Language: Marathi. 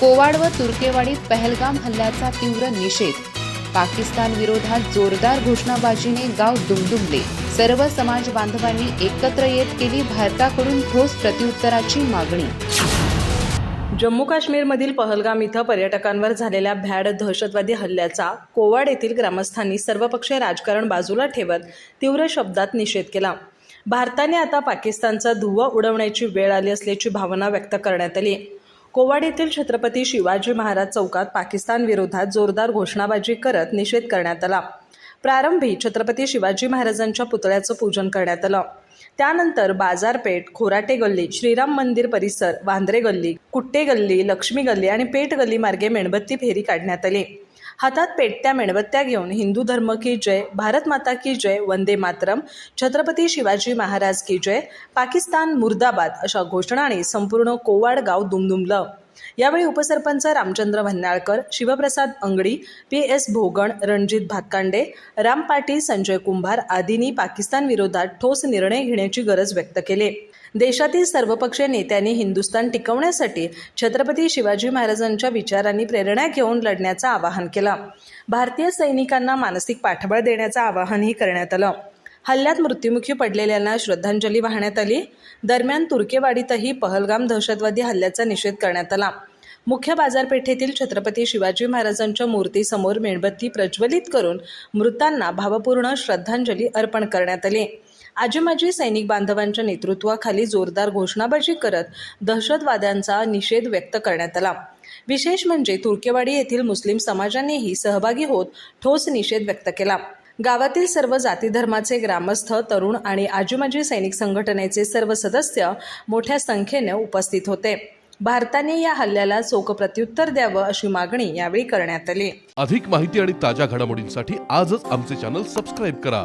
कोवाड व तुर्केवाडीत पहलगाम हल्ल्याचा तीव्र निषेध. पाकिस्तान विरोधात जोरदार घोषणाबाजीने गाव दुमदुमले. सर्व समाज बांधवांनी एकत्र येत केली भारताकडून ठोस प्रत्युत्तराची मागणी. जम्मू काश्मीरमधील पहलगाम इथं पर्यटकांवर झालेल्या भ्याड दहशतवादी हल्ल्याचा कोवाड येथील ग्रामस्थांनी सर्वपक्षीय राजकारण बाजूला ठेवत तीव्र शब्दात निषेध केला. भारताने आता पाकिस्तानचा धुव्वा उडवण्याची वेळ आली असल्याची भावना व्यक्त करण्यात आली. कोवाड येथील छत्रपती शिवाजी महाराज चौकात पाकिस्तान विरोधात जोरदार घोषणाबाजी करत निषेध करण्यात आला. प्रारंभी छत्रपती शिवाजी महाराजांच्या पुतळ्याचं पूजन करण्यात आलं. त्यानंतर बाजारपेठ खोराटे गल्ली श्रीराम मंदिर परिसर वांद्रे गल्ली कुट्टे गल्ली लक्ष्मी गल्ली आणि पेठ गल्ली मार्गे मेणबत्ती फेरी काढण्यात आली. हातात पेटत्या मेणबत्त्या घेऊन हिंदू धर्म की जय भारत माता की जय वंदे मातरम छत्रपती शिवाजी महाराज की जय पाकिस्तान मुर्दाबाद अशा घोषणाने संपूर्ण कोवाड गाव दुमदुमलं. यावेळी उपसरपंच रामचंद्र भन्नाळकर शिवप्रसाद अंगडी पी एस भोगण रणजित भातकांडे राम पाटील संजय कुंभार आदींनी पाकिस्तान विरोधात ठोस निर्णय घेण्याची गरज व्यक्त केली. देशातील सर्वपक्षीय नेत्यांनी हिंदुस्थान टिकवण्यासाठी छत्रपती शिवाजी महाराजांच्या विचारांनी प्रेरणा घेऊन लढण्याचं आवाहन केलं. भारतीय सैनिकांना मानसिक पाठबळ देण्याचं आवाहनही करण्यात आलं. हल्ल्यात मृत्युमुखी पडलेल्यांना श्रद्धांजली वाहण्यात आली. दरम्यान तुर्केवाडीतही पहलगाम दहशतवादी हल्ल्याचा निषेध करण्यात आला. मुख्य बाजारपेठेतील छत्रपती शिवाजी महाराजांच्या मूर्तीसमोर मेणबत्ती प्रज्वलित करून मृतांना भावपूर्ण श्रद्धांजली अर्पण करण्यात आली. आजी माजी सैनिक बांधवांच्या नेतृत्वाखाली जोरदार घोषणाबाजी करत दहशतवाद्यांचा निषेध व्यक्त करण्यात आला. विशेष म्हणजे तुर्केवाडी येथील मुस्लिम समाजानेही सहभागी होत ठोस निषेध व्यक्त केला. गावातील सर्व जाती धर्माचे ग्रामस्थ तरुण आणि आजूमाजी सैनिक संघटनेचे सर्व सदस्य मोठ्या संख्येने उपस्थित होते. भारताने या हल्ल्याला चोख प्रत्युत्तर द्यावं अशी मागणी यावेळी करण्यात आली. अधिक माहिती आणि ताज्या घडामोडींसाठी आजच आमचे चॅनल सबस्क्राईब करा.